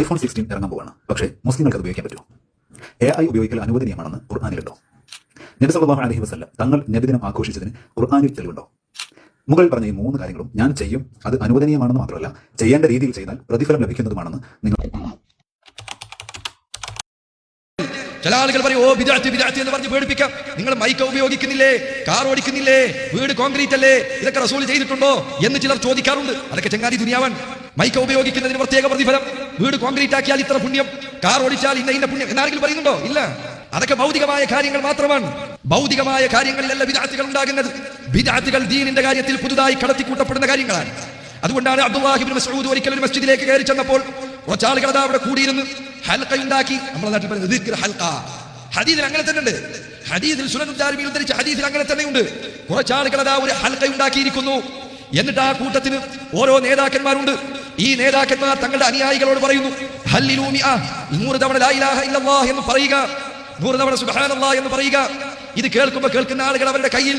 IPhone sixteen ഇറങ്ങാൻ പോവാണ്. പക്ഷേ മുസ്ലിങ്ങൾക്ക് അത് ഉപയോഗിക്കാൻ പറ്റുമോ? എ ഐ ഉപയോഗിക്കൽ അനുവദനീയമാണെന്ന് ഖുർആാനിലുണ്ടോ? നബി സല്ലല്ലാഹു അലൈഹി വസല്ലം തങ്ങൾ നബിദിനം ആഘോഷിച്ചതിന് ഖുർആാനിൽ തെളിവുണ്ടോ? മുകൾ പറഞ്ഞ ഈ മൂന്ന് കാര്യങ്ങളും ഞാൻ ചെയ്യും. അത് അനുവദനീയമാണെന്ന് മാത്രമല്ല ചെയ്യേണ്ട രീതിയിൽ ചെയ്താൽ പ്രതിഫലം ലഭിക്കുന്നതുമാണെന്ന് നിങ്ങൾ ചില ആളുകൾ പറയും ഓ വിദ്യാർത്ഥി വിദ്യാർത്ഥി എന്ന് പറഞ്ഞ് പേടിപ്പിക്കാം. നിങ്ങൾ മൈക്ക് ഉപയോഗിക്കുന്നില്ലേ? കാർ ഓടിക്കുന്നില്ലേ? വീട് കോൺക്രീറ്റ് അല്ലേ? ഇതൊക്കെ റസൂൽ ചെയ്തിട്ടുണ്ടോ? എന്ന് ചിലർ ചോദിക്കാറുണ്ട്. അതൊക്കെ ചങ്ങാതി ദുനിയാവൻ. മൈക്ക് ഉപയോഗിക്കുന്നതിന് പ്രത്യേക പ്രതിഫലം. വീട് കോൺക്രീറ്റ് ആക്കിയാൽ ഇത്ര പുണ്യം? കാർ ഓടിച്ചാൽ ഇന്ന ഇന്ന പുണ്യം? എന്നാരെങ്കിലും പറയുന്നുണ്ടോ? ഇല്ല. അതൊക്കെ ഭൗതികമായ കാര്യങ്ങൾ മാത്രമാണ്. ഭൗതികമായ കാര്യങ്ങളിലല്ല വിദാർത്ഥികൾ ഉണ്ടാകുന്നത്. വിദാർത്ഥികൾ ദീനിന്റെ കാര്യത്തിൽ പുതുതായി കടത്തിക്കൂട്ടപ്പെടുന്ന കാര്യങ്ങളാണ്. അതുകൊണ്ടാണ് അബ്ദുല്ലാഹിബിൻ മസൂദ് ഒരിക്കൽ ഒരു മസ്ജിദിലേക്ക് കയറി ചെന്നപ്പോൾ കുറച്ചാളുകൾ അതാ അവിടെ കൂടിയിരുന്ന് ഹൽക്ക ഉണ്ടാക്കി. നമ്മുടെ നാട്ടിൽ പറയുന്നത് ഹൽക്ക ഹദീദിൽ അങ്ങനെ തന്നെ ഉണ്ട്. ഹദീദിൽ സുനന്ദാരിമിൽ ഉദ്ധരിച്ച ഹദീദിൽ അങ്ങനെ തന്നെ ഉണ്ട്. കുറച്ചാളുകൾ അതാ ഒരു ഹൽക്ക ഉണ്ടാക്കിയിരിക്കുന്നു. എന്നിട്ട് ആ കൂട്ടത്തിന് ഓരോ നേതാക്കന്മാരുണ്ട്. ഈ നേതാക്കന്മാർ തങ്ങളുടെ അനുയായികളോട് പറയുന്നു നൂറ് തവണ എന്ന് പറയുക നൂറ് തവണ സുബ്ഹാനല്ലാഹ് എന്ന് പറയുക. ഇത് കേൾക്കുമ്പോൾ കേൾക്കുന്ന ആളുകൾ അവരുടെ കയ്യിൽ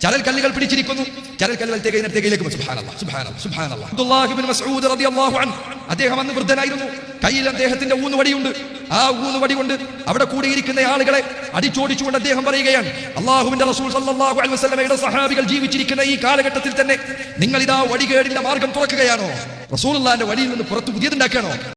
ചരൽ കല്ലുകൾ പിടിച്ചിരിക്കുന്നു ചരൽ കല്ലുകൾ അദ്ദേഹം അന്ന് വൃദ്ധനായിരുന്നു. കയ്യിൽ അദ്ദേഹത്തിന്റെ ഊന്നുവടിയുണ്ട് ആ ഊന്നുവടി കൊണ്ട് അവിടെ കൂടിയിരിക്കുന്ന ആളുകളെ അടിച്ചോടിച്ചുകൊണ്ട് അദ്ദേഹം പറയുകയാണ് അള്ളാഹുവിന്റെ റസൂൽ സല്ലല്ലാഹു അലൈഹി വസല്ലമയുടെ സഹാബികൾ ജീവിച്ചിരിക്കുന്ന ഈ കാലഘട്ടത്തിൽ തന്നെ നിങ്ങൾ ഇതാ വടികേടിന്റെ മാർഗം തുറക്കുകയാണോ? റസൂലുള്ളാഹിന്റെ വഴിയിൽ നിന്ന് പുറത്ത് പുതിയതുണ്ടാക്കുകയാണോ